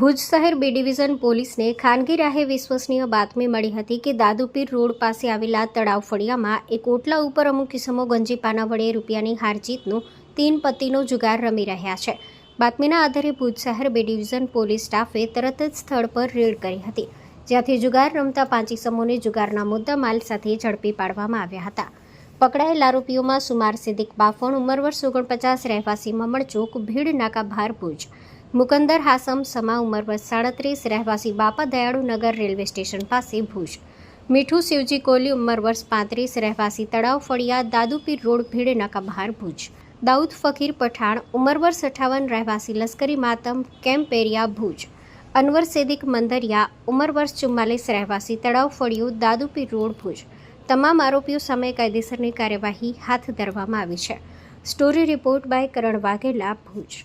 ભુજ શહેર B division પોલીસને ખાનગી રાહે વિશ્વસનીય બાતમી મળી હતી કે દાદુપીર રોડ પાસે આવેલા તળાવ ફળિયામાં એક ઓટલા ઉપર અમુક કિસમો ગંજીપાના વડે રૂપિયાની હારજીતનું તીન પતિનો જુગાર રમી રહ્યા છે. બાતમીના આધારે ભુજ શહેર બી ડિવિઝન પોલીસ સ્ટાફે તરત જ સ્થળ પર રેડ કરી હતી, જ્યાંથી જુગાર રમતા પાંચ ઇસમોને જુગારના મુદ્દા માલ સાથે ઝડપી પાડવામાં આવ્યા હતા. પકડાયેલ આરોપીઓમાં સુમાર સિદ્દીક બાફણ ઉંમર વર્ષ ઓગણપચાસ, રહેવાસી મમણચોક ભીડ નાકા ભાર ભુજ. મુકંદર હાસમ સમા ઉંમર વર્ષ સાડત્રીસ રહેવાસી બાપા દયાળુ નગર રેલવે સ્ટેશન પાસે ભુજ. મીઠું શિવજી કોહલી ઉંમર વર્ષ પાંત્રીસ રહેવાસી તળાવ ફળિયા દાદુપીર રોડ ભીડ નાકા બહાર ભુજ. દાઉદ ફકીર પઠાણ ઉંમર વર્ષ અઠાવન રહેવાસી લશ્કરી માતમ કેમ્પ એરિયા ભુજ. અનવર સેદિક મંદરિયા ઉંમર વર્ષ ચુમ્માલીસ રહેવાસી તળાવ ફળિયું દાદુપીર રોડ ભુજ. તમામ આરોપીઓ સામે કાયદેસરની કાર્યવાહી હાથ ધરવામાં આવી છે. Story report by Karan Vaghela Bhuj.